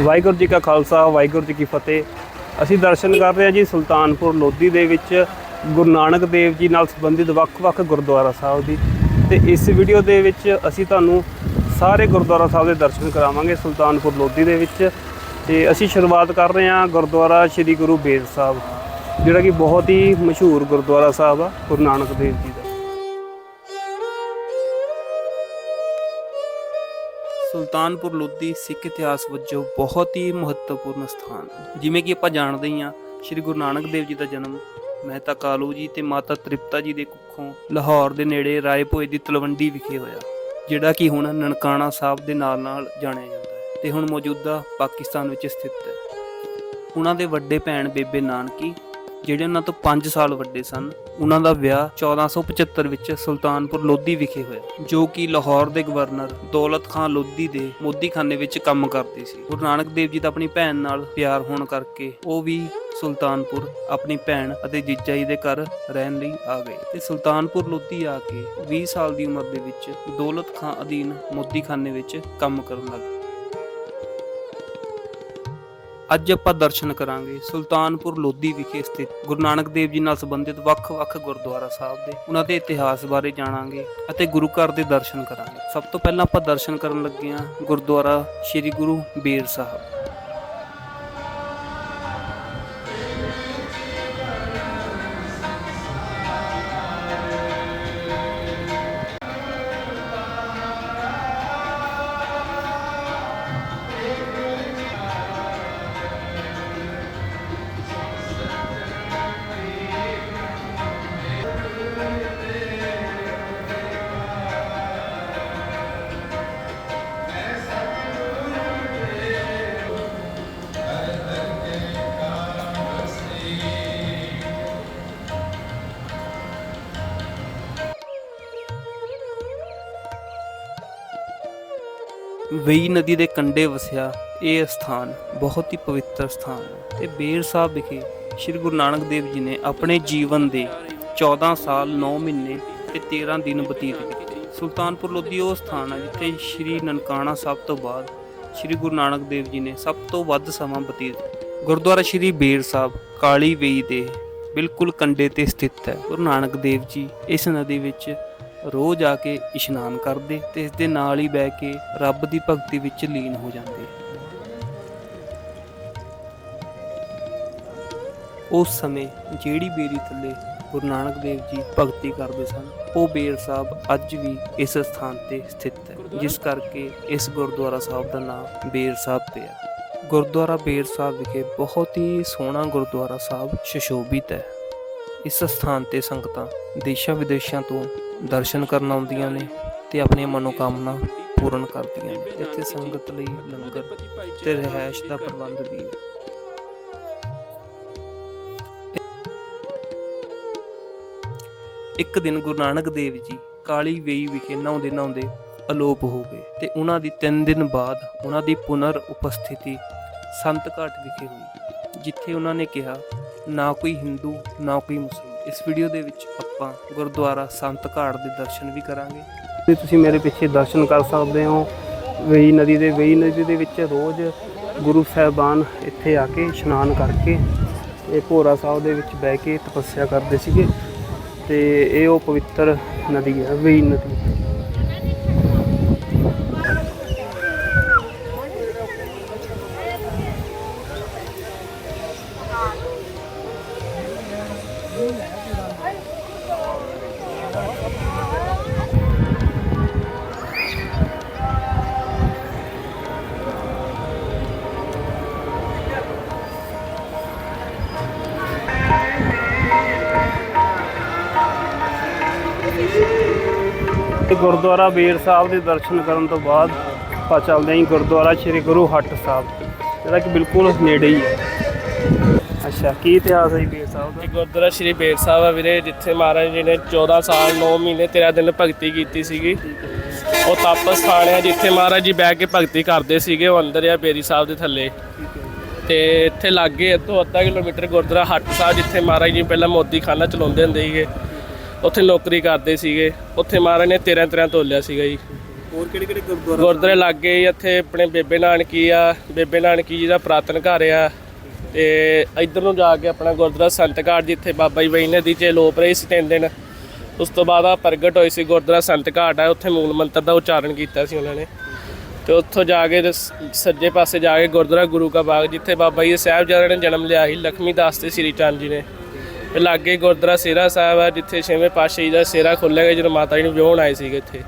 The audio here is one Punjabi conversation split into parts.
ਵਾਹਿਗੁਰੂ ਜੀ ਕਾ ਖਾਲਸਾ, ਵਾਹਿਗੁਰੂ ਜੀ ਕੀ ਫਤਿਹ। ਅਸੀਂ ਦਰਸ਼ਨ ਕਰ ਰਹੇ ਹਾਂ ਜੀ ਸੁਲਤਾਨਪੁਰ ਲੋਧੀ ਦੇ ਵਿੱਚ ਗੁਰੂ ਨਾਨਕ ਦੇਵ ਜੀ ਨਾਲ ਸੰਬੰਧਿਤ ਵੱਖ-ਵੱਖ ਗੁਰਦੁਆਰਾ ਸਾਹਿਬ ਦੀ। ਤੇ ਇਸ ਵੀਡੀਓ ਦੇ ਵਿੱਚ ਅਸੀਂ ਤੁਹਾਨੂੰ ਸਾਰੇ ਗੁਰਦੁਆਰਾ ਸਾਹਿਬ ਦੇ ਦਰਸ਼ਨ ਕਰਾਵਾਂਗੇ ਸੁਲਤਾਨਪੁਰ ਲੋਧੀ ਦੇ ਵਿੱਚ। ਤੇ ਅਸੀਂ ਸ਼ੁਰੂਆਤ ਕਰ ਰਹੇ ਹਾਂ ਗੁਰਦੁਆਰਾ ਸ੍ਰੀ ਗੁਰੂ ਬੇਦ ਸਾਹਿਬ ਜਿਹੜਾ ਕਿ ਬਹੁਤ ਹੀ ਮਸ਼ਹੂਰ ਗੁਰਦੁਆਰਾ ਸਾਹਿਬ ਆ, ਗੁਰੂ ਨਾਨਕ ਦੇਵ ਜੀ ਦਾ। ਸੁਲਤਾਨਪੁਰ ਲੋਧੀ ਸਿੱਖ ਇਤਿਹਾਸ ਵਜੋਂ ਬਹੁਤ ਹੀ ਮਹੱਤਵਪੂਰਨ ਸਥਾਨ ਜਿਵੇਂ ਕਿ ਆਪਾਂ ਜਾਣਦੇ ਹੀ ਹਾਂ, ਸ੍ਰੀ ਗੁਰੂ ਨਾਨਕ ਦੇਵ ਜੀ ਦਾ ਜਨਮ ਮਹਿਤਾ ਕਾਲੂ ਜੀ ਤੇ ਮਾਤਾ ਤ੍ਰਿਪਤਾ ਜੀ ਦੇ ਕੁੱਖੋਂ ਲਾਹੌਰ ਦੇ ਨੇੜੇ ਰਾਏਪੁਰ ਦੀ ਤਲਵੰਡੀ ਵਿਖੇ ਹੋਇਆ, ਜਿਹੜਾ ਕਿ ਹੁਣ ਨਨਕਾਣਾ ਸਾਹਿਬ ਦੇ ਨਾਲ ਨਾਲ ਜਾਣਿਆ ਜਾਂਦਾ ਹੈ ਤੇ ਹੁਣ ਮੌਜੂਦਾ ਪਾਕਿਸਤਾਨ ਵਿੱਚ ਸਥਿਤ ਹੈ। ਉਹਨਾਂ ਦੇ ਵੱਡੇ ਭੈਣ ਬੇਬੇ ਨਾਨਕੀ, ਜਿਹੜੇ ਉਹਨਾਂ ਤੋਂ 5 ਸਾਲ ਵੱਡੇ ਸਨ ਉਹਨਾਂ ਦਾ ਵਿਆਹ 1475 ਵਿੱਚ ਸੁਲਤਾਨਪੁਰ ਲੋਧੀ ਵਿਖੇ ਹੋਇਆ, ਜੋ ਕਿ ਲਾਹੌਰ ਦੇ ਗਵਰਨਰ ਦੌਲਤ ਖਾਨ ਲੋਧੀ ਦੇ ਮੋਦੀਖਾਨੇ ਵਿੱਚ ਕੰਮ ਕਰਦੇ ਸੀ। ਗੁਰੂ ਨਾਨਕ ਦੇਵ ਜੀ ਦਾ ਆਪਣੀ ਭੈਣ ਨਾਲ ਪਿਆਰ ਹੋਣ ਕਰਕੇ ਉਹ ਵੀ ਸੁਲਤਾਨਪੁਰ ਆਪਣੀ ਭੈਣ ਅਤੇ ਜੀਜਾ ਜੀ ਦੇ ਘਰ ਰਹਿਣ ਲਈ ਆ ਗਏ ਤੇ ਸੁਲਤਾਨਪੁਰ ਲੋਧੀ ਆ ਕੇ 20 ਸਾਲ ਦੀ ਉਮਰ ਦੇ ਵਿੱਚ ਦੌਲਤ ਖਾਨ ਅਧੀਨ ਮੋਦੀਖਾਨੇ ਵਿੱਚ ਕੰਮ ਕਰਨ ਲੱਗੇ ਅੱਜ ਆਪਾਂ ਦਰਸ਼ਨ ਕਰਾਂਗੇ ਸੁਲਤਾਨਪੁਰ ਲੋਧੀ ਵਿਖੇ ਸਥਿਤ ਗੁਰੂ ਨਾਨਕ ਦੇਵ ਜੀ ਨਾਲ ਸੰਬੰਧਿਤ ਵੱਖ-ਵੱਖ ਗੁਰਦੁਆਰਾ ਸਾਹਿਬ ਦੇ। ਉਹਨਾਂ ਦੇ ਇਤਿਹਾਸ ਬਾਰੇ ਜਾਣਾਂਗੇ ਅਤੇ ਗੁਰੂ ਘਰ ਦੇ ਦਰਸ਼ਨ ਕਰਾਂਗੇ। ਸਭ ਤੋਂ ਪਹਿਲਾਂ ਆਪਾਂ ਦਰਸ਼ਨ ਕਰਨ ਲੱਗੇ ਹਾਂ ਗੁਰਦੁਆਰਾ ਸ੍ਰੀ ਗੁਰੂ ਬੇਰ ਸਾਹਿਬ। ਵੇਈ ਨਦੀ ਦੇ ਕੰਢੇ ਵਸਿਆ ਇਹ ਸਥਾਨ ਬਹੁਤ ਹੀ ਪਵਿੱਤਰ ਸਥਾਨ ਹੈ। ਤੇ ਬੇਰ ਸਾਹਿਬ ਵਿਖੇ ਸ੍ਰੀ ਗੁਰੂ ਨਾਨਕ ਦੇਵ ਜੀ ਨੇ ਆਪਣੇ ਜੀਵਨ ਦੇ 14 ਸਾਲ 9 ਮਹੀਨੇ ਤੇ 13 ਦਿਨ ਬਤੀਤ ਕੀਤੇ। ਸੁਲਤਾਨਪੁਰ ਲੋਧੀ ਉਹ ਸਥਾਨ ਹੈ ਜਿੱਥੇ ਸ੍ਰੀ ਨਨਕਾਣਾ ਸਾਹਿਬ ਤੋਂ ਬਾਅਦ ਸ੍ਰੀ ਗੁਰੂ ਨਾਨਕ ਦੇਵ ਜੀ ਨੇ ਸਭ ਤੋਂ ਵੱਧ ਸਮਾਂ ਬਤੀਤ ਕੀਤਾ। ਗੁਰਦੁਆਰਾ ਸ੍ਰੀ ਬੇਰ ਸਾਹਿਬ ਕਾਲੀ ਵੇਈ ਦੇ ਬਿਲਕੁਲ ਕੰਢੇ ਤੇ ਸਥਿਤ ਹੈ। ਗੁਰੂ ਨਾਨਕ ਦੇਵ ਜੀ ਇਸ ਨਦੀ ਵਿੱਚ ਰੋਜ਼ ਆ ਕੇ ਇਸ਼ਨਾਨ ਕਰਦੇ ਤੇ ਇਸ ਦੇ ਨਾਲ ਹੀ ਬਹਿ ਕੇ ਰੱਬ ਦੀ ਭਗਤੀ ਵਿੱਚ ਲੀਨ ਹੋ ਜਾਂਦੇ। ਉਸ ਸਮੇਂ ਜਿਹੜੀ ਬੇਰੀ ਥੱਲੇ ਗੁਰੂ ਨਾਨਕ ਦੇਵ ਜੀ ਭਗਤੀ ਕਰਦੇ ਸਨ, ਉਹ ਬੇਰ ਸਾਹਿਬ ਅੱਜ ਵੀ ਇਸ ਸਥਾਨ ਤੇ ਸਥਿਤ ਹੈ, ਜਿਸ ਕਰਕੇ ਇਸ ਗੁਰਦੁਆਰਾ ਸਾਹਿਬ ਦਾ ਨਾਮ ਬੇਰ ਸਾਹਿਬ ਪਿਆ ਗੁਰਦੁਆਰਾ ਬੇਰ ਸਾਹਿਬ ਵਿਖੇ ਬਹੁਤ ਹੀ ਸੋਹਣਾ ਗੁਰਦੁਆਰਾ ਸਾਹਿਬ ਸੁਸ਼ੋਭਿਤ ਹੈ। ਇਸ ਸਥਾਨ ਤੇ ਸੰਗਤਾਂ ਦੇਸ਼ਾਂ ਵਿਦੇਸ਼ਾਂ ਤੋਂ ਦਰਸ਼ਨ ਕਰਨ ਆਉਂਦੀਆਂ ਨੇ ਤੇ ਆਪਣੀਆਂ ਮਨੋਕਾਮਨਾ ਪੂਰਨ ਕਰਦੀਆਂ ਨੇ। ਇੱਥੇ ਸੰਗਤ ਲਈ ਲੰਗਰ ਤੇ ਰਹਿائش ਦਾ ਪ੍ਰਬੰਧ ਵੀ ਹੈ। ਇੱਕ ਦਿਨ ਗੁਰੂ ਨਾਨਕ ਦੇਵ ਜੀ ਕਾਲੀ ਵੇਈ ਵਿਖੇ ਨਹਾਉਂਦੇ ਨਹਾਉਂਦੇ ਅਲੋਪ ਹੋ ਗਏ ਤੇ ਉਹਨਾਂ ਦੀ 3 ਦਿਨ ਬਾਅਦ ਉਹਨਾਂ ਦੀ ਪੁਨਰ ਉਪਸਥਿਤੀ ਸੰਤ ਘਾਟ ਵਿਖੇ ਹੋਈ, ਜਿੱਥੇ ਉਹਨਾਂ ਨੇ ਕਿਹਾ, ਨਾ ਕੋਈ ਹਿੰਦੂ, ਨਾ ਕੋਈ ਮੁਸਲਮਾਨ। ਇਸ ਵੀਡੀਓ ਦੇ ਵਿੱਚ ਆਪਾਂ ਗੁਰਦੁਆਰਾ ਸੰਤ ਘਾਟ ਦੇ ਦਰਸ਼ਨ ਵੀ ਕਰਾਂਗੇ। ਤੇ ਤੁਸੀਂ ਮੇਰੇ ਪਿੱਛੇ ਦਰਸ਼ਨ ਕਰ ਸਕਦੇ ਹੋ। ਵੇਈ ਨਦੀ ਦੇ, ਵੇਈ ਨਦੀ ਦੇ ਵਿੱਚ ਰੋਜ਼ ਗੁਰੂ ਸਾਹਿਬਾਨ ਇੱਥੇ ਆ ਕੇ ਇਸ਼ਨਾਨ ਕਰਕੇ ਇਹ ਭੋਰਾ ਸਾਹਿਬ ਦੇ ਵਿੱਚ ਬਹਿ ਕੇ ਤਪੱਸਿਆ ਕਰਦੇ ਸੀਗੇ। ਤੇ ਇਹ ਉਹ ਪਵਿੱਤਰ ਨਦੀ ਹੈ ਵੇਈ ਨਦੀ। ਗੁਰਦੁਆਰਾ ਬੇਰ ਸਾਹਿਬ ਦੇ ਦਰਸ਼ਨ ਕਰਨ ਤੋਂ ਬਾਅਦ ਆਪਾਂ ਚੱਲਦੇ ਹਾਂ ਗੁਰਦੁਆਰਾ ਸ੍ਰੀ ਗੁਰੂ ਹੱਟ ਸਾਹਿਬ, ਜਿਹੜਾ ਕਿ ਬਿਲਕੁਲ ਨੇੜੇ ਹੀ ਹੈ। ਅੱਛਾ, ਕੀ ਇਤਿਹਾਸ ਹੈ ਜੀ ਬੇਰ ਸਾਹਿਬ ਦਾ? ਗੁਰਦੁਆਰਾ ਸ਼੍ਰੀ ਬੇਰ ਸਾਹਿਬ ਆ ਵੀਰੇ, ਜਿੱਥੇ ਮਹਾਰਾਜ ਜੀ ਨੇ 14 ਸਾਲ 9 ਮਹੀਨੇ 13 ਦਿਨ ਭਗਤੀ ਕੀਤੀ ਸੀਗੀ। ਉਹ ਤਪ ਸਥਾਨ ਹੈ ਜਿੱਥੇ ਮਹਾਰਾਜ ਜੀ ਬਹਿ ਕੇ ਭਗਤੀ ਕਰਦੇ ਸੀਗੇ, ਉਹ ਅੰਦਰ ਆ ਬੇਰੀ ਸਾਹਿਬ ਦੇ ਥੱਲੇ। ਤੇ ਇੱਥੇ ਲਾਗੇ ਇੱਥੋਂ ਅੱਧਾ ਕਿਲੋਮੀਟਰ ਗੁਰਦੁਆਰਾ ਹੱਟ ਸਾਹਿਬ, ਜਿੱਥੇ ਮਹਾਰਾਜ ਜੀ ਪਹਿਲਾਂ ਮੋਦੀ ਖਾਨਾ ਚਲਾਉਂਦੇ ਹੁੰਦੇ ਸੀਗੇ। ਉੱਥੇ ਨੌਕਰੀ ਕਰਦੇ ਸੀਗੇ। ਉੱਥੇ ਮਹਾਰਾਜ ਨੇ 13 13 ਤੋਲਿਆ ਸੀਗਾ ਜੀ। ਹੋਰ ਕਿਹੜੇ ਕਿਹੜੇ ਗੁਰਦੁਆਰਾ ਗੁਰਦੁਆਰੇ ਲੱਗੇ ਇੱਥੇ ਆਪਣੇ ਬੇਬੇ ਨਾਨਕੀ ਆ ਬੇਬੇ ਨਾਨਕੀ ਜੀ ਦਾ ਪ੍ਰਾਤਨ ਘਰ ਆ। ਤੇ ਇੱਧਰ ਨੂੰ ਜਾ ਕੇ ਆਪਣਾ ਗੁਰਦੁਆਰਾ ਸੰਤ ਘਾਟ ਜਿੱਥੇ ਬਾਬਾ ਜੀ ਵਈ ਨਦੀ 'ਚ ਲੋਪ ਰਹੇ ਸੀ ਤਿੰਨ ਦਿਨ। ਉਸ ਤੋਂ ਬਾਅਦ ਆ ਪ੍ਰਗਟ ਹੋਏ ਸੀ ਗੁਰਦੁਆਰਾ ਸੰਤ ਘਾਟ ਆ ਉੱਥੇ ਮੂਲ ਮੰਤਰ ਦਾ ਉਚਾਰਨ ਕੀਤਾ ਸੀ ਉਹਨਾਂ ਨੇ। ਤੇ ਉੱਥੋਂ ਜਾ ਕੇ ਤੇ ਸ- ਸੱਜੇ ਪਾਸੇ ਜਾ ਕੇ ਗੁਰਦੁਆਰਾ ਗੁਰੂ ਕਾ ਬਾਗ ਜਿੱਥੇ ਬਾਬਾ ਜੀ ਦੇ ਸਾਹਿਬਜ਼ਾਦੇ ਨੇ ਜਨਮ ਲਿਆ ਸੀ ਲਖਮੀ ਦਾਸ ਤੇ ਸ੍ਰੀ ਚੰਦ ਜੀ ਨੇ। ਤੇ ਲਾਗੇ ਗੁਰਦੁਆਰਾ ਸੇਰਾ ਸਾਹਿਬ ਆ, ਜਿੱਥੇ ਛੇਵੇਂ ਪਾਤਸ਼ਾਹ ਜੀ ਦਾ ਸੇਰਾ ਖੋਲ੍ਹਿਆ ਗਿਆ ਜਦੋਂ ਮਾਤਾ ਜੀ ਨੂੰ ਵਿਆਹਣ ਆਏ ਸੀਗੇ ਇੱਥੇ।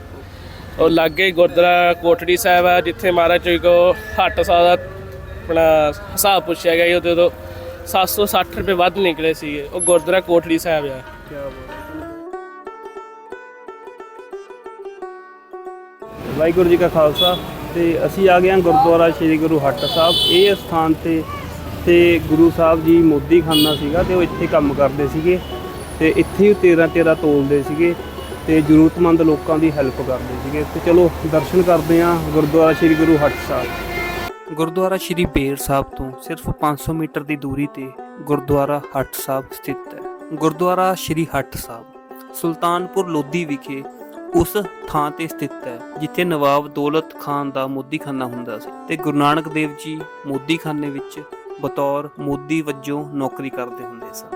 ਉਹ ਲਾਗੇ ਗੁਰਦੁਆਰਾ ਕੋਟੜੀ ਸਾਹਿਬ ਆ, ਜਿੱਥੇ ਮਹਾਰਾਜ ਜੀ ਕੋ ਹੱਟ ਸਾਹਿਬ ਦਾ ਆਪਣਾ ਹਿਸਾਬ ਪੁੱਛਿਆ ਗਿਆ ਸੀ ਉਹਦੇ ਤੋਂ 760 ਰੁਪਏ ਵੱਧ ਨਿਕਲੇ ਸੀਗੇ। ਉਹ ਗੁਰਦੁਆਰਾ ਕੋਟੜੀ ਸਾਹਿਬ ਆ। ਵਾਹਿਗੁਰੂ ਜੀ ਕਾ ਖਾਲਸਾ, ਤੇ ਅਸੀਂ ਆ ਗਏ ਹਾਂ ਗੁਰਦੁਆਰਾ ਸ੍ਰੀ ਗੁਰੂ ਹੱਟ ਸਾਹਿਬ। ਇਹ ਸਥਾਨ ਤੇ ਤੇ ਗੁਰੂ ਸਾਹਿਬ ਜੀ ਮੋਦੀ ਖਾਨਾ ਸੀਗਾ ਤੇ ਉਹ ਇੱਥੇ ਕੰਮ ਕਰਦੇ ਸੀਗੇ ਤੇ ਇੱਥੇ ਹੀ 13 13 ਤੋਲਦੇ ਸੀਗੇ ਤੇ ਜ਼ਰੂਰਤਮੰਦ ਲੋਕਾਂ ਦੀ ਹੈਲਪ ਕਰਦੇ ਸੀਗੇ। ਤੇ ਚਲੋ, ਦਰਸ਼ਨ ਕਰਦੇ ਹਾਂ ਗੁਰਦੁਆਰਾ ਸ੍ਰੀ ਗੁਰੂ ਹੱਟ ਸਾਹਿਬ। ਗੁਰਦੁਆਰਾ ਸ੍ਰੀ ਬੇਰ ਸਾਹਿਬ ਤੋਂ ਸਿਰਫ 500 ਮੀਟਰ ਦੀ ਦੂਰੀ ਤੇ ਗੁਰਦੁਆਰਾ ਹੱਟ ਸਾਹਿਬ ਸਥਿਤ ਹੈ। ਗੁਰਦੁਆਰਾ ਸ੍ਰੀ ਹੱਟ ਸਾਹਿਬ, ਸੁਲਤਾਨਪੁਰ ਲੋਧੀ ਵਿਖੇ ਉਸ ਥਾਂ ਤੇ ਸਥਿਤ ਹੈ, ਜਿੱਥੇ ਨਵਾਬ ਦੌਲਤ ਖਾਨ ਦਾ ਮੋਦੀਖਾਨਾ ਹੁੰਦਾ ਸੀ। ਤੇ ਗੁਰੂ ਨਾਨਕ ਦੇਵ ਜੀ ਮੋਦੀਖਾਨੇ ਵਿੱਚ ਬਤੌਰ ਮੋਦੀ ਵਜੋਂ ਨੌਕਰੀ ਕਰਦੇ ਹੁੰਦੇ ਸਨ।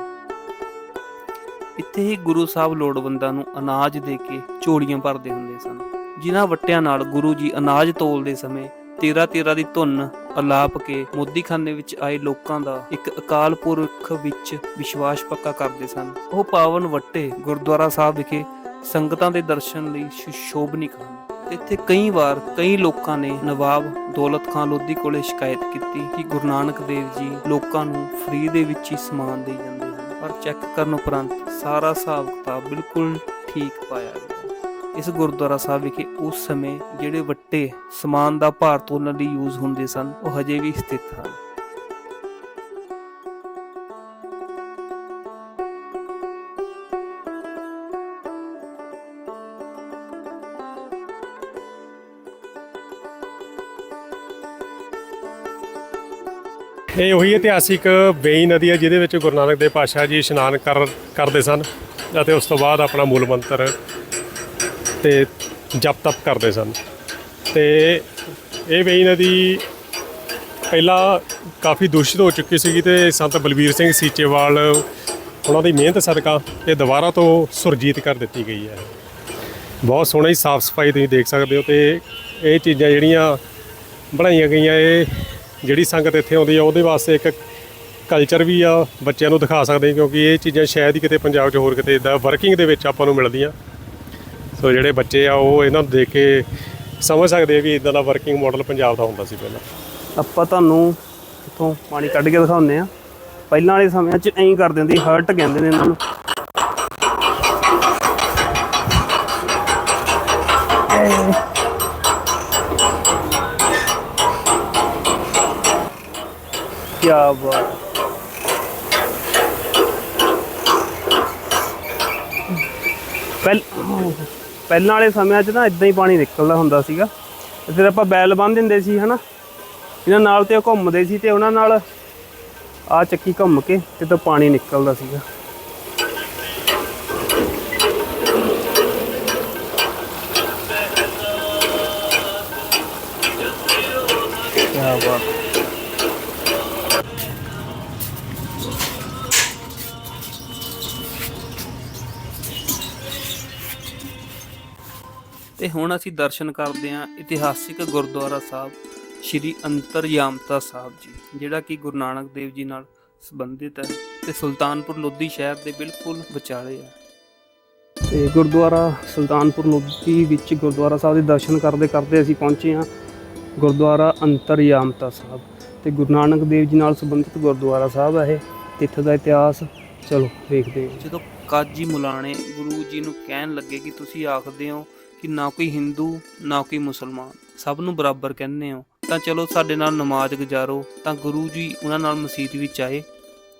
ਇੱਥੇ ਹੀ ਗੁਰੂ ਸਾਹਿਬ ਲੋੜਵੰਦਾਂ ਨੂੰ ਅਨਾਜ ਦੇ ਕੇ ਝੋਲੀਆਂ ਭਰਦੇ ਹੁੰਦੇ ਸਨ। ਜਿਨ੍ਹਾਂ ਵੱਟਿਆਂ ਨਾਲ ਗੁਰੂ ਜੀ ਅਨਾਜ ਤੋਲਦੇ ਸਮੇਂ 13 13 ਦੀ ਧੁੰਨ ਅਲਾਪ ਕੇ ਮੋਦੀਖਾਨੇ ਵਿੱਚ ਆਏ ਲੋਕਾਂ ਦਾ ਇੱਕ ਅਕਾਲ ਪੁਰਖ ਵਿੱਚ ਵਿਸ਼ਵਾਸ ਪੱਕਾ ਕਰਦੇ ਸਨ। ਉਹ ਪਾਵਨ ਵੱਟੇ ਗੁਰਦੁਆਰਾ ਸਾਹਿਬ ਵਿਖੇ ਸੰਗਤਾਂ ਦੇ ਦਰਸ਼ਨ ਲਈ ਸ਼ੋਭਨਿਕ ਹਨ ਇੱਥੇ ਕਈ ਵਾਰ ਕਈ ਲੋਕਾਂ ਨੇ ਨਵਾਬ ਦੌਲਤ ਖਾਨ ਲੋਧੀ ਕੋਲੇ ਸ਼ਿਕਾਇਤ ਕੀਤੀ ਕਿ ਗੁਰੂ ਨਾਨਕ ਦੇਵ ਜੀ ਲੋਕਾਂ ਨੂੰ ਫ੍ਰੀ ਦੇ ਵਿੱਚ ਹੀ ਸਮਾਨ ਦੇ ਜਾਂਦੇ ਹਨ। ਪਰ ਚੈੱਕ ਕਰਨ ਉਪਰੰਤ ਸਾਰਾ ਹਿਸਾਬ ਕਿਤਾਬ ਬਿਲਕੁਲ ਠੀਕ ਪਾਇਆ ਗਿਆ। ਇਸ ਗੁਰਦੁਆਰਾ ਸਾਹਿਬ ਵਿਖੇ ਉਸ ਸਮੇਂ ਜਿਹੜੇ ਵੱਟੇ ਸਮਾਨ ਦਾ ਭਾਰ ਤੋਲਣ ਲਈ ਯੂਜ਼ ਹੁੰਦੇ ਸਨ, ਉਹ ਹਜੇ ਵੀ ਸਥਿਤ ਹਨ। ਇਹ ਉਹੀ ਇਤਿਹਾਸਿਕ ਬੇਈ ਨਦੀ ਹੈ, ਜਿਹਦੇ ਵਿੱਚ ਗੁਰੂ ਨਾਨਕ ਦੇਵ ਪਾਤਸ਼ਾਹ ਜੀ ਇਸ਼ਨਾਨ ਕਰ, ਕਰਦੇ ਸਨ ਅਤੇ ਉਸ ਤੋਂ ਬਾਅਦ ਆਪਣਾ ਮੂਲ ਮੰਤਰ ਤੇ ਜਪ ਤਪ ਕਰਦੇ ਸਨ। ਤੇ ਇਹ ਬੇਈ ਨਦੀ ਪਹਿਲਾਂ ਕਾਫੀ ਦੂਸ਼ਿਤ ਹੋ ਚੁੱਕੀ ਸੀਗੀ ਤੇ ਸੰਤ ਬਲਬੀਰ ਸਿੰਘ ਸੀਚੇਵਾਲ ਉਹਨਾਂ ਦੀ ਮਿਹਨਤ ਸਦਕਾ ਇਹ ਦੁਬਾਰਾ ਤੋਂ ਸੁਰਜੀਤ ਕਰ ਦਿੱਤੀ ਗਈ ਹੈ। ਬਹੁਤ ਸੋਹਣੀ ਸਾਫ਼ ਸਫ਼ਾਈ ਤੁਸੀਂ ਦੇਖ ਸਕਦੇ ਹੋ ਤੇ ਇਹ ਚੀਜ਼ਾਂ ਜਿਹੜੀਆਂ ਬਣਾਈਆਂ ਗਈਆਂ, ਇਹ ਜਿਹੜੀ ਸੰਗਤ ਇੱਥੇ ਆਉਂਦੀ ਆ ਉਹਦੇ ਵਾਸਤੇ ਇੱਕ ਕਲਚਰ ਵੀ ਆ ਬੱਚਿਆਂ ਨੂੰ ਦਿਖਾ ਸਕਦੇ ਹਾਂ ਕਿਉਂਕਿ ਇਹ ਚੀਜ਼ਾਂ ਸ਼ਾਇਦ ਹੀ ਕਿਤੇ ਪੰਜਾਬ 'ਚ ਹੋਰ ਕਿਤੇ ਇਦਾਂ ਵਰਕਿੰਗ ਦੇ ਵਿੱਚ ਆਪਾਂ ਨੂੰ ਮਿਲਦੀਆਂ। ਸੋ ਜਿਹੜੇ ਬੱਚੇ ਆ ਉਹ ਇਹਨਾਂ ਨੂੰ ਦੇਖ ਕੇ ਸਮਝ ਸਕਦੇ ਆ ਵੀ ਇਦਾਂ ਦਾ ਵਰਕਿੰਗ ਮਾਡਲ ਪੰਜਾਬ ਦਾ ਹੁੰਦਾ ਸੀ ਪਹਿਲਾਂ। ਆਪਾਂ ਤੁਹਾਨੂੰ ਇੱਥੋਂ ਪਾਣੀ ਕੱਢ ਕੇ ਦਿਖਾਉਂਦੇ ਆ। ਪਹਿਲਾਂ ਵਾਲੇ ਸਮਿਆਂ 'ਚ ਐਂ ਕਰ ਦਿੰਦੇ ਹਰਟ ਕਹਿੰਦੇ ਨੇ ਇਹਨਾਂ ਨੂੰ। ਕੀ ਬਾਤ। ਪਹਿਲ ਪਹਿਲਾਂ ਵਾਲੇ ਸਮਿਆਂ 'ਚ ਨਾ ਇਦਾਂ ਹੀ ਪਾਣੀ ਨਿਕਲਦਾ ਹੁੰਦਾ ਸੀਗਾ। ਫਿਰ ਆਪਾਂ ਬੈਲ ਬੰਨ ਦਿੰਦੇ ਸੀ, ਹਨਾ? ਇਹਨਾਂ ਨਾਲ ਤੇ ਉਹ ਘੁੰਮਦੇ ਸੀ ਤੇ ਉਹਨਾਂ ਨਾਲ ਆ ਚੱਕੀ ਘੁੰਮ ਕੇ ਤੇ ਤਾਂ ਪਾਣੀ ਨਿਕਲਦਾ ਸੀਗਾ। ਕੀ ਬਾਤ। ਤੇ ਹੁਣ ਅਸੀਂ ਦਰਸ਼ਨ ਕਰਦੇ ਹਾਂ ਇਤਿਹਾਸਿਕ ਗੁਰਦੁਆਰਾ ਸਾਹਿਬ ਸ਼੍ਰੀ ਅੰਤਰਯਾਮਤਾ ਸਾਹਿਬ ਜੀ, ਜਿਹੜਾ ਕਿ ਗੁਰੂ ਨਾਨਕ ਦੇਵ ਜੀ ਨਾਲ ਸੰਬੰਧਿਤ ਹੈ ਤੇ ਸੁਲਤਾਨਪੁਰ ਲੋਧੀ ਸ਼ਹਿਰ ਦੇ ਬਿਲਕੁਲ ਵਿਚਾਲੇ ਹੈ। ਤੇ ਗੁਰਦੁਆਰਾ ਸੁਲਤਾਨਪੁਰ ਲੋਧੀ ਵਿੱਚ ਗੁਰਦੁਆਰਾ ਸਾਹਿਬ ਦੇ ਦਰਸ਼ਨ ਕਰਦੇ ਕਰਦੇ ਅਸੀਂ ਪਹੁੰਚੇ ਹਾਂ ਗੁਰਦੁਆਰਾ ਅੰਤਰਯਾਮਤਾ ਸਾਹਿਬ ਤੇ ਗੁਰੂ ਨਾਨਕ ਦੇਵ ਜੀ ਨਾਲ ਸੰਬੰਧਿਤ ਗੁਰਦੁਆਰਾ ਸਾਹਿਬ ਹੈ ਇਹ, ਤੇ ਇੱਥੇ ਦਾ ਇਤਿਹਾਸ ਚਲੋ ਵੇਖਦੇ ਹਾਂ। ਜਦੋਂ ਕਾਜੀ ਮੁਲਾਣੇ ਗੁਰੂ ਜੀ ਨੂੰ ਕਹਿਣ ਲੱਗੇ ਕਿ ਤੁਸੀਂ ਆਖਦੇ ਹੋ ਕਿ ਨਾ ਕੋਈ ਹਿੰਦੂ, ਨਾ ਕੋਈ ਮੁਸਲਮਾਨ, ਸਭ ਨੂੰ ਬਰਾਬਰ ਕਹਿੰਦੇ ਹੋ। ਤਾਂ ਚਲੋ ਸਾਡੇ ਨਾਲ ਨਮਾਜ਼ ਗੁਜ਼ਾਰੋ, ਤਾਂ ਗੁਰੂ ਜੀ ਉਹਨਾਂ ਨਾਲ ਮਸਜਿਦ ਵਿੱਚ ਆਏ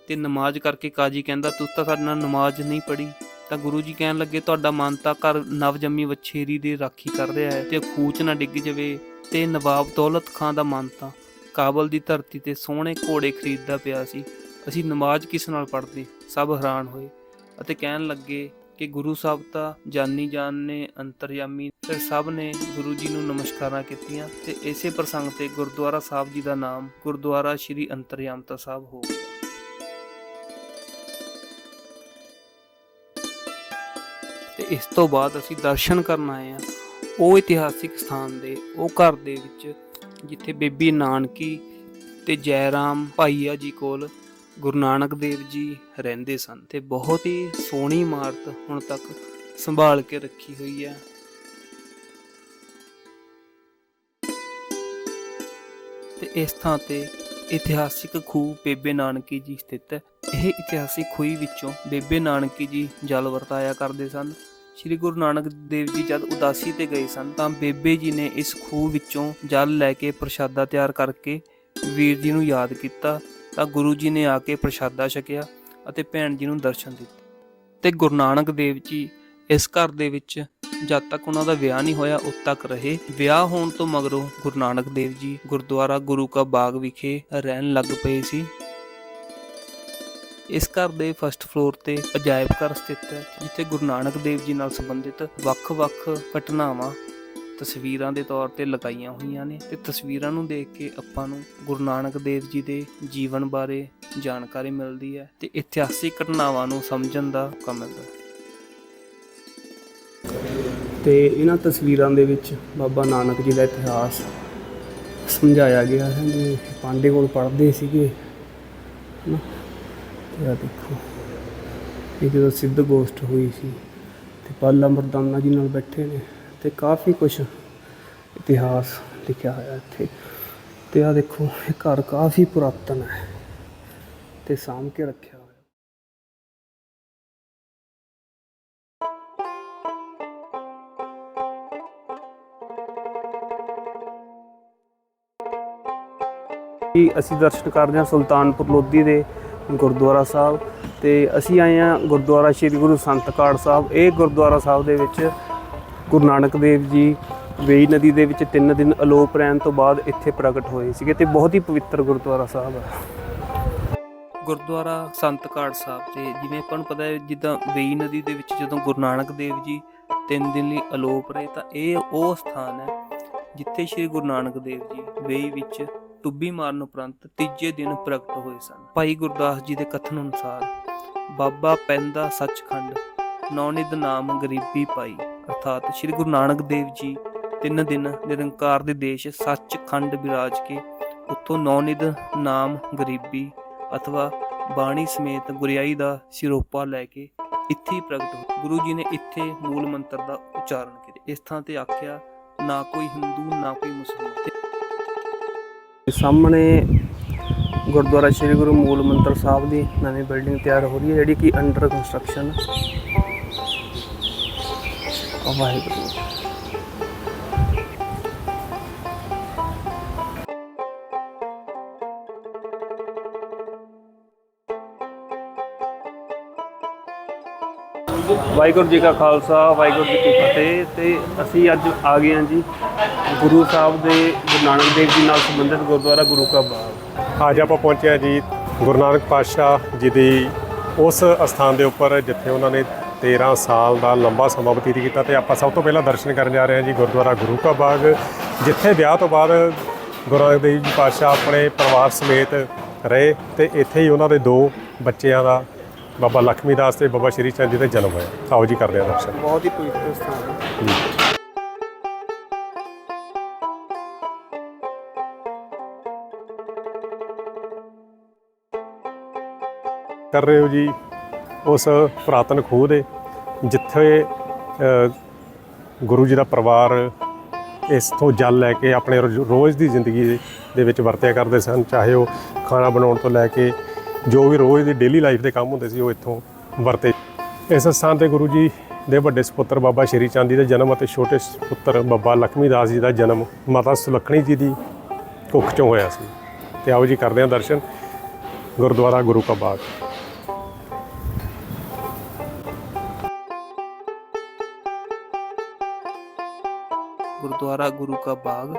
ਤੇ ਨਮਾਜ਼ ਕਰਕੇ ਕਾਜੀ ਕਹਿੰਦਾ ਤੁਸੀਂ ਤਾਂ ਸਾਡੇ ਨਾਲ ਨਮਾਜ਼ ਨਹੀਂ ਪੜ੍ਹੀ। ਤਾਂ ਗੁਰੂ ਜੀ ਕਹਿਣ ਲੱਗੇ, ਤੁਹਾਡਾ ਮਨ ਤਾਂ ਘਰ ਨਵਜੰਮੀ ਵਛੇਰੀ ਦੀ ਰਾਖੀ ਕਰ ਰਿਹਾ ਹੈ ਤੇ ਖੂਚ ਨਾ ਡਿੱਗ ਜਾਵੇ ਤੇ ਨਵਾਬ ਦੌਲਤ ਖਾਨ ਦਾ ਮਨ ਤਾਂ ਕਾਬਲ ਦੀ ਧਰਤੀ ਤੇ ਸੋਹਣੇ ਘੋੜੇ ਖਰੀਦਦਾ ਪਿਆ ਸੀ। ਅਸੀਂ ਨਮਾਜ਼ ਕਿਸ ਨਾਲ ਪੜ੍ਹਦੇ? ਸਭ ਹੈਰਾਨ ਹੋਏ ਅਤੇ ਕਹਿਣ ਲੱਗੇ ਕਿ ਗੁਰੂ ਸਾਹਿਬ ਤਾਂ ਜਾਨੀ ਜਾਨ ਨੇ, ਅੰਤਰਯਾਮੀ ਫਿਰ ਸਭ ਨੇ ਗੁਰੂ ਜੀ ਨੂੰ ਨਮਸਕਾਰਾਂ ਕੀਤੀਆਂ ਤੇ ਇਸੇ ਪ੍ਰਸੰਗ ਤੇ ਗੁਰਦੁਆਰਾ ਸਾਹਿਬ ਜੀ ਦਾ ਨਾਮ ਗੁਰਦੁਆਰਾ ਸ਼੍ਰੀ ਅੰਤਰਯਾਮਤਾ ਸਾਹਿਬ ਹੋ ਗਿਆ। ਤੇ ਇਸ ਤੋਂ ਬਾਅਦ ਅਸੀਂ ਦਰਸ਼ਨ ਕਰਨ ਆਏ ਆ ਉਹ ਇਤਿਹਾਸਿਕ ਸਥਾਨ ਦੇ, ਉਹ ਘਰ ਦੇ ਵਿੱਚ, ਜਿੱਥੇ ਬੇਬੀ ਨਾਨਕੀ ਤੇ ਜੈਰਾਮ ਭਾਈਆ ਜੀ ਕੋਲ ਗੁਰੂ ਨਾਨਕ ਦੇਵ ਜੀ ਰਹਿੰਦੇ ਸਨ ਤੇ ਬਹੁਤ ਹੀ ਸੋਹਣੀ ਇਮਾਰਤ ਹੁਣ ਤੱਕ ਸੰਭਾਲ ਕੇ ਰੱਖੀ ਹੋਈ ਹੈ। ਤੇ ਇਸ ਥਾਂ ਤੇ ਇਤਿਹਾਸਿਕ ਖੂਹ ਬੇਬੇ ਨਾਨਕੀ ਜੀ ਸਥਿਤ ਹੈ। ਇਹ ਇਤਿਹਾਸਿਕ ਖੂਹ ਵਿੱਚੋਂ ਬੇਬੇ ਨਾਨਕੀ ਜੀ ਜਲ ਵਰਤਾਇਆ ਕਰਦੇ ਸਨ। ਸ੍ਰੀ ਗੁਰੂ ਨਾਨਕ ਦੇਵ ਜੀ ਜਦ ਉਦਾਸੀ ਤੇ ਗਏ ਸਨ ਤਾਂ ਬੇਬੇ ਜੀ ਨੇ ਇਸ ਖੂਹ ਵਿੱਚੋਂ ਜਲ ਲੈ ਕੇ ਪ੍ਰਸ਼ਾਦਾ ਤਿਆਰ ਕਰਕੇ ਵੀਰ ਜੀ ਨੂੰ ਯਾਦ ਕੀਤਾ। ਤਾਂ ਗੁਰੂ ਜੀ ਨੇ ਆ ਕੇ ਪ੍ਰਸ਼ਾਦਾ ਛਕਿਆ ਅਤੇ ਭੈਣ ਜੀ ਨੂੰ ਦਰਸ਼ਨ ਦਿੱਤੇ। ਤੇ ਗੁਰੂ ਨਾਨਕ ਦੇਵ ਜੀ ਇਸ ਘਰ ਦੇ ਵਿੱਚ ਜਦ ਤੱਕ ਉਹਨਾਂ ਦਾ ਵਿਆਹ ਨਹੀਂ ਹੋਇਆ, ਉਦ ਤੱਕ ਰਹੇ। ਵਿਆਹ ਹੋਣ ਤੋਂ ਮਗਰੋਂ ਗੁਰੂ ਨਾਨਕ ਦੇਵ ਜੀ ਗੁਰਦੁਆਰਾ ਗੁਰੂ ਕਾ ਬਾਗ ਵਿਖੇ ਰਹਿਣ ਲੱਗ ਪਏ ਸੀ। ਇਸ ਘਰ ਦੇ ਫਸਟ ਫਲੋਰ ਤੇ ਅਜਾਇਬ ਘਰ ਸਥਿਤ ਹੈ, ਜਿੱਥੇ ਗੁਰੂ ਨਾਨਕ ਦੇਵ ਜੀ ਨਾਲ ਸੰਬੰਧਿਤ ਵੱਖ-ਵੱਖ ਘਟਨਾਵਾਂ ਤਸਵੀਰਾਂ ਦੇ ਤੌਰ ਤੇ ਲਗਾਈਆਂ ਹੋਈਆਂ ਨੇ ਤੇ ਤਸਵੀਰਾਂ ਨੂੰ ਦੇਖ ਕੇ ਆਪਾਂ ਨੂੰ ਗੁਰੂ ਨਾਨਕ ਦੇਵ ਜੀ ਦੇ ਜੀਵਨ ਬਾਰੇ ਜਾਣਕਾਰੀ ਮਿਲਦੀ ਹੈ ਤੇ ਇਤਿਹਾਸਿਕ ਘਟਨਾਵਾਂ ਨੂੰ ਸਮਝਣ ਦਾ ਮੌਕਾ ਮਿਲਦਾ ਹੈ। ਤੇ ਇਹਨਾਂ ਤਸਵੀਰਾਂ ਦੇ ਵਿੱਚ ਬਾਬਾ ਨਾਨਕ ਜੀ ਦਾ ਇਤਿਹਾਸ ਸਮਝਾਇਆ ਗਿਆ ਹੈ ਜੀ ਪਾਂਡੇ ਕੋਲ ਪੜ੍ਹਦੇ ਸੀਗੇ, ਹਨਾ? ਤੇ ਆ ਦੇਖੋ, ਇਹ ਜਦੋਂ ਸਿੱਧ ਗੋਸ਼ਟ ਹੋਈ ਸੀ ਤੇ ਪਾਲਾ ਮਰਦਾਨਾ ਜੀ ਨਾਲ ਬੈਠੇ ਨੇ। ਤੇ ਕਾਫੀ ਕੁਝ ਇਤਿਹਾਸ ਲਿਖਿਆ ਹੋਇਆ ਇੱਥੇ। ਤੇ ਆ ਦੇਖੋ, ਇਹ ਘਰ ਕਾਫੀ ਪੁਰਾਤਨ ਹੈ ਤੇ ਸਾਂਭ ਕੇ ਰੱਖਿਆ ਹੋਇਆ ਜੀ, ਅਸੀਂ ਦਰਸ਼ਨ ਕਰਦੇ ਹਾਂ ਸੁਲਤਾਨਪੁਰ ਲੋਧੀ ਦੇ ਗੁਰਦੁਆਰਾ ਸਾਹਿਬ ਤੇ ਅਸੀਂ ਆਏ ਹਾਂ ਗੁਰਦੁਆਰਾ ਸ੍ਰੀ ਗੁਰੂ ਸੰਤ ਕਾੜ ਸਾਹਿਬ। ਇਹ ਗੁਰਦੁਆਰਾ ਸਾਹਿਬ ਦੇ ਵਿੱਚ ਗੁਰੂ ਨਾਨਕ ਦੇਵ ਜੀ ਵੇਈ ਨਦੀ ਦੇ ਵਿੱਚ ਤਿੰਨ ਦਿਨ ਅਲੋਪ ਰਹਿਣ ਤੋਂ ਬਾਅਦ ਇੱਥੇ ਪ੍ਰਗਟ ਹੋਏ ਸੀਗੇ ਤੇ ਬਹੁਤ ਹੀ ਪਵਿੱਤਰ ਗੁਰਦੁਆਰਾ ਸਾਹਿਬ ਹੈ। ਗੁਰਦੁਆਰਾ ਸੰਤ ਕਾੜ ਸਾਹਿਬ ਤੇ ਜਿਵੇਂ ਆਪਾਂ ਨੂੰ ਪਤਾ ਹੈ, ਜਿੱਦਾਂ ਵੇਈ ਨਦੀ ਦੇ ਵਿੱਚ ਜਦੋਂ ਗੁਰੂ ਨਾਨਕ ਦੇਵ ਜੀ ਤਿੰਨ ਦਿਨ ਲਈ ਅਲੋਪ ਰਹੇ ਤਾਂ ਇਹ ਉਹ ਸਥਾਨ ਹੈ ਜਿੱਥੇ ਸ੍ਰੀ ਗੁਰੂ ਨਾਨਕ ਦੇਵ ਜੀ ਵੇਈ ਵਿੱਚ ਟੁੱਬੀ ਮਾਰਨ ਉਪਰੰਤ ਤੀਜੇ ਦਿਨ ਪ੍ਰਗਟ ਹੋਏ ਸਨ। ਭਾਈ ਗੁਰਦਾਸ ਜੀ ਦੇ ਕਥਨ ਅਨੁਸਾਰ, ਬਾਬਾ ਪੈਂਦਾ ਸੱਚਖੰਡ ਨੌਨਿਦ ਨਾਮ ਗਰੀਬੀ ਪਾਈ। ਅਰਥਾਤ ਸ੍ਰੀ ਗੁਰੂ ਨਾਨਕ ਦੇਵ ਜੀ ਤਿੰਨ ਦਿਨ ਨਿਰੰਕਾਰ ਦੇ ਦੇਸ਼ ਸੱਚਖੰਡ ਵਿਰਾਜ ਕੇ ਉੱਥੋਂ ਨੌਨਿਦ ਨਾਮ ਗਰੀਬੀ ਅਥਵਾ ਬਾਣੀ ਸਮੇਤ ਗੁਰਿਆਈ ਦਾ ਸਿਰੋਪਾ ਲੈ ਕੇ ਇੱਥੇ ਪ੍ਰਗਟ ਹੋਏ ਗੁਰੂ ਜੀ ਨੇ ਇੱਥੇ ਮੂਲ ਮੰਤਰ ਦਾ ਉਚਾਰਨ ਕੀਤਾ। ਇਸ ਥਾਂ ਤੇ ਆਖਿਆ, ਨਾ ਕੋਈ ਹਿੰਦੂ, ਨਾ ਕੋਈ ਮੁਸਲਮਾਨ। ਸਾਹਮਣੇ ਗੁਰਦੁਆਰਾ ਸ੍ਰੀ ਗੁਰੂ ਮੂਲ ਮੰਤਰ ਸਾਹਿਬ ਦੀ ਨਵੀਂ ਬਿਲਡਿੰਗ ਤਿਆਰ ਹੋ ਰਹੀ ਹੈ, ਜਿਹੜੀ ਕਿ ਅੰਡਰ ਕੰਸਟਰਕਸ਼ਨ ਵਾਹਿਗੁਰੂ। ਵਾਹਿਗੁਰੂ ਜੀ ਕਾ ਖਾਲਸਾ ਵਾਹਿਗੁਰੂ ਜੀ ਕੀ ਫਤਿਹ। ਤੇ ਅਸੀਂ ਅੱਜ ਆ ਗਏ ਹਾਂ ਜੀ ਗੁਰੂ ਸਾਹਿਬ ਦੇ ਗੁਰੂ ਨਾਨਕ ਦੇਵ ਜੀ ਨਾਲ ਸੰਬੰਧਿਤ ਗੁਰਦੁਆਰਾ ਗੁਰੂ ਕਾ ਬਾਗ। ਅੱਜ ਆਪਾਂ ਪਹੁੰਚੇ ਹਾਂ ਜੀ ਗੁਰੂ ਨਾਨਕ ਪਾਤਸ਼ਾਹ ਜੀ ਦੀ ਉਸ ਅਸਥਾਨ ਦੇ ਉੱਪਰ ਜਿੱਥੇ ਉਹਨਾਂ ਨੇ 13 ਸਾਲ ਦਾ ਲੰਬਾ ਸਮਾਂ ਬਤੀਤ ਕੀਤਾ ਤੇ ਆਪਾਂ ਸਭ ਤੋਂ ਪਹਿਲਾਂ ਦਰਸ਼ਨ ਕਰਨ ਜਾ ਰਹੇ ਹਾਂ ਜੀ ਗੁਰਦੁਆਰਾ ਗੁਰੂ ਕਾ ਬਾਗ ਜਿੱਥੇ ਵਿਆਹ ਤੋਂ ਬਾਅਦ ਗੁਰੂ ਨਾਨਕ ਦੇਵ ਜੀ ਪਾਤਸ਼ਾਹ ਆਪਣੇ ਪਰਿਵਾਰ ਸਮੇਤ ਰਹੇ ਤੇ ਇੱਥੇ ਹੀ ਉਹਨਾਂ ਦੇ ਦੋ ਬੱਚਿਆਂ ਦਾ ਬਾਬਾ ਲక్ష్ਮੀ ਦਾਸ ਤੇ ਬਾਬਾ ਸ਼੍ਰੀ ਚੰਦ ਜੀ ਦਾ ਜਨਮ ਹੋਇਆ। ਆਓ ਜੀ ਕਰਦੇ ਹਾਂ ਦਰਸ਼ਨ। ਬਹੁਤ ਹੀ ਪਵਿੱਤਰ ਸਥਾਨ ਹੈ। ਕਰ ਰਹੇ ਹੋ ਜੀ ਉਸ ਪੁਰਾਤਨ ਖੂਹ ਦੇ, ਜਿੱਥੇ ਗੁਰੂ ਜੀ ਦਾ ਪਰਿਵਾਰ ਇਸ ਤੋਂ ਜਲ ਲੈ ਕੇ ਆਪਣੇ ਰੋਜ਼- ਰੋਜ਼ ਦੀ ਜ਼ਿੰਦਗੀ ਦੇ ਵਿੱਚ ਵਰਤਿਆ ਕਰਦੇ ਸਨ, ਚਾਹੇ ਉਹ ਖਾਣਾ ਬਣਾਉਣ ਤੋਂ ਲੈ ਕੇ ਜੋ ਵੀ ਰੋਜ਼ ਦੀ ਡੇਲੀ ਲਾਈਫ ਦੇ ਕੰਮ ਹੁੰਦੇ ਸੀ, ਉਹ ਇੱਥੋਂ ਵਰਤੇ। ਇਸ ਸਥਾਨ ਤੇ ਗੁਰੂ ਜੀ ਦੇ ਵੱਡੇ ਸੁਪੁੱਤਰ ਬਾਬਾ ਸ਼੍ਰੀ ਚੰਦ ਜੀ ਦਾ ਜਨਮ ਅਤੇ ਛੋਟੇ ਸੁਪੁੱਤਰ ਬਾਬਾ ਲਖਮੀ ਦਾਸ ਜੀ ਦਾ ਜਨਮ ਮਾਤਾ ਸੁਲੱਖਣੀ ਜੀ ਦੀ ਕੁੱਖ ਚੋਂ ਹੋਇਆ ਸੀ। ਤੇ ਆਓ ਜੀ ਕਰਦੇ ਹਾਂ ਦਰਸ਼ਨ। ਗੁਰਦੁਆਰਾ ਗੁਰੂ ਕਾ ਬਾਗ। ਗੁਰਦੁਆਰਾ ਗੁਰੂ ਕਾ ਬਾਗ।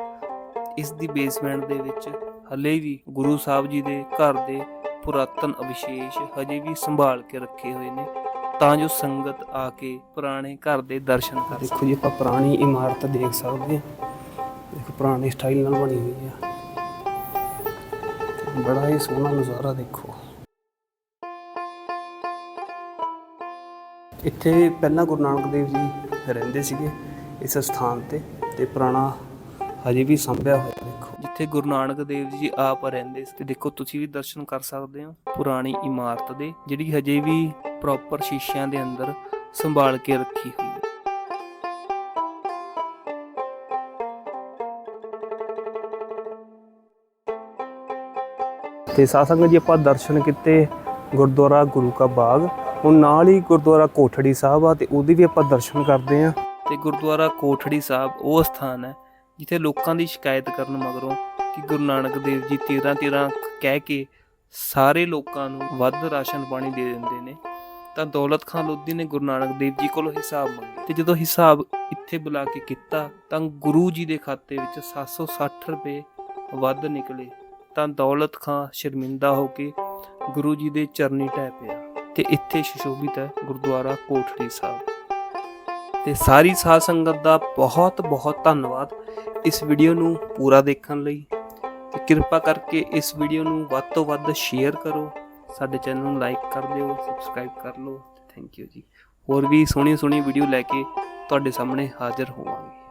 ਇਸ ਦੀ ਬੇਸਮੈਂਟ ਦੇ ਵਿੱਚ ਹਲੇ ਵੀ ਗੁਰੂ ਸਾਹਿਬ ਜੀ ਦੇ ਘਰ ਦੇ ਪੁਰਾਤਨ ਅਵਿਸ਼ੇਸ਼ ਹਜੇ ਵੀ ਸੰਭਾਲ ਕੇ ਰੱਖੇ ਹੋਏ ਨੇ। ਤਾਂ ਜੋ ਸੰਗਤ ਆ ਕੇ ਪੁਰਾਣੇ ਘਰ ਦੇ ਦਰਸ਼ਨ ਕਰ ਦੇਖੋ ਜੀ, ਆਪਾਂ ਪੁਰਾਣੀ ਇਮਾਰਤ ਦੇਖ ਸਕਦੇ ਹਾਂ। ਇੱਕ ਪੁਰਾਣੇ ਸਟਾਈਲ ਨਾਲ ਬਣੀ ਹੋਈ ਆ। ਬੜਾ ਹੀ ਸੋਹਣਾ ਨਜ਼ਾਰਾ ਦੇਖੋ। ਇੱਥੇ ਪਹਿਲਾਂ ਗੁਰੂ ਨਾਨਕ ਦੇਵ ਜੀ ਰਹਿੰਦੇ ਸੀਗੇ ਇਸ ਸਥਾਨ ਤੇ। ਤੇ ਪੁਰਾਣਾ ਹਜੇ ਵੀ ਸੰਭਿਆ ਹੋਇਆ ਦੇਖੋ। ਜਿੱਥੇ ਗੁਰੂ ਨਾਨਕ ਦੇਵ ਜੀ ਆਪ ਰਹਿੰਦੇ ਸੀ ਤੇ ਦੇਖੋ ਤੁਸੀਂ ਵੀ ਦਰਸ਼ਨ ਕਰ ਸਕਦੇ ਹੋ ਪੁਰਾਣੀ ਇਮਾਰਤ ਦੇ ਜਿਹੜੀ ਹਜੇ ਵੀ ਪ੍ਰੋਪਰ ਸ਼ੀਸ਼ਿਆਂ ਦੇ ਅੰਦਰ ਸੰਭਾਲ ਕੇ ਰੱਖੀ ਹੋਈ ਹੈ। ਤੇ ਸਾਧ ਸੰਗਤ ਜੀ ਆਪਾਂ ਦਰਸ਼ਨ ਕੀਤੇ ਗੁਰਦੁਆਰਾ ਗੁਰੂ ਕਾ ਬਾਗ। ਹੁਣ ਨਾਲ ਹੀ ਗੁਰਦੁਆਰਾ ਕੋਠੜੀ ਸਾਹਿਬ ਆ ਤੇ ਉਹਦੀ ਵੀ ਆਪਾਂ ਦਰਸ਼ਨ ਕਰਦੇ ਆ ਤੇ ਗੁਰਦੁਆਰਾ ਕੋਠੜੀ ਸਾਹਿਬ, ਉਹ ਸਥਾਨ ਹੈ, ਜਿੱਥੇ ਲੋਕਾਂ ਦੀ ਸ਼ਿਕਾਇਤ ਕਰਨ ਮਗਰੋਂ ਕਿ ਗੁਰੂ ਨਾਨਕ ਦੇਵ ਜੀ 13 13 ਕਹਿ ਕੇ ਸਾਰੇ ਲੋਕਾਂ ਨੂੰ ਵੱਧ ਰਾਸ਼ਨ ਪਾਣੀ ਦੇ ਦਿੰਦੇ ਨੇ, ਤਾਂ ਦੌਲਤ ਖਾਨ ਲੋਧੀ ਨੇ ਗੁਰੂ ਨਾਨਕ ਦੇਵ ਜੀ ਕੋਲੋਂ ਹਿਸਾਬ ਮੰਗਿਆ ਤੇ ਜਦੋਂ ਹਿਸਾਬ ਇੱਥੇ ਬੁਲਾ ਕੇ ਕੀਤਾ, ਤਾਂ ਗੁਰੂ ਜੀ ਦੇ ਖਾਤੇ ਵਿੱਚ 760 ਰੁਪਏ ਵੱਧ ਨਿਕਲੇ, ਤਾਂ ਦੌਲਤ ਖਾਨ ਸ਼ਰਮਿੰਦਾ ਹੋ ਕੇ ਗੁਰੂ ਜੀ ਦੇ ਚਰਨੀ ਟਹਿ ਪਿਆ ਤੇ ਇੱਥੇ ਸ਼ਸ਼ੋਭਿਤ ਹੈ ਗੁਰਦੁਆਰਾ ਕੋਠੜੀ ਸਾਹਿਬ। ਤੇ ਸਾਰੀ ਸਾਧ ਸੰਗਤ ਦਾ ਬਹੁਤ ਬਹੁਤ ਧੰਨਵਾਦ ਇਸ ਵੀਡੀਓ ਨੂੰ ਪੂਰਾ ਦੇਖਣ ਲਈ। ਤੇ ਕਿਰਪਾ ਕਰਕੇ ਇਸ ਵੀਡੀਓ ਨੂੰ ਵੱਧ ਤੋਂ ਵੱਧ ਸ਼ੇਅਰ ਕਰੋ। ਸਾਡੇ ਚੈਨਲ ਨੂੰ ਲਾਈਕ ਕਰ ਦਿਓ ਸਬਸਕ੍ਰਾਈਬ ਕਰ ਲਓ। ਥੈਂਕ ਯੂ ਜੀ। ਹੋਰ ਵੀ ਸੋਹਣੀ ਸੋਹਣੀ ਵੀਡੀਓ ਲੈ ਕੇ ਤੁਹਾਡੇ ਸਾਹਮਣੇ ਹਾਜ਼ਰ ਹੋਵਾਂਗੇ।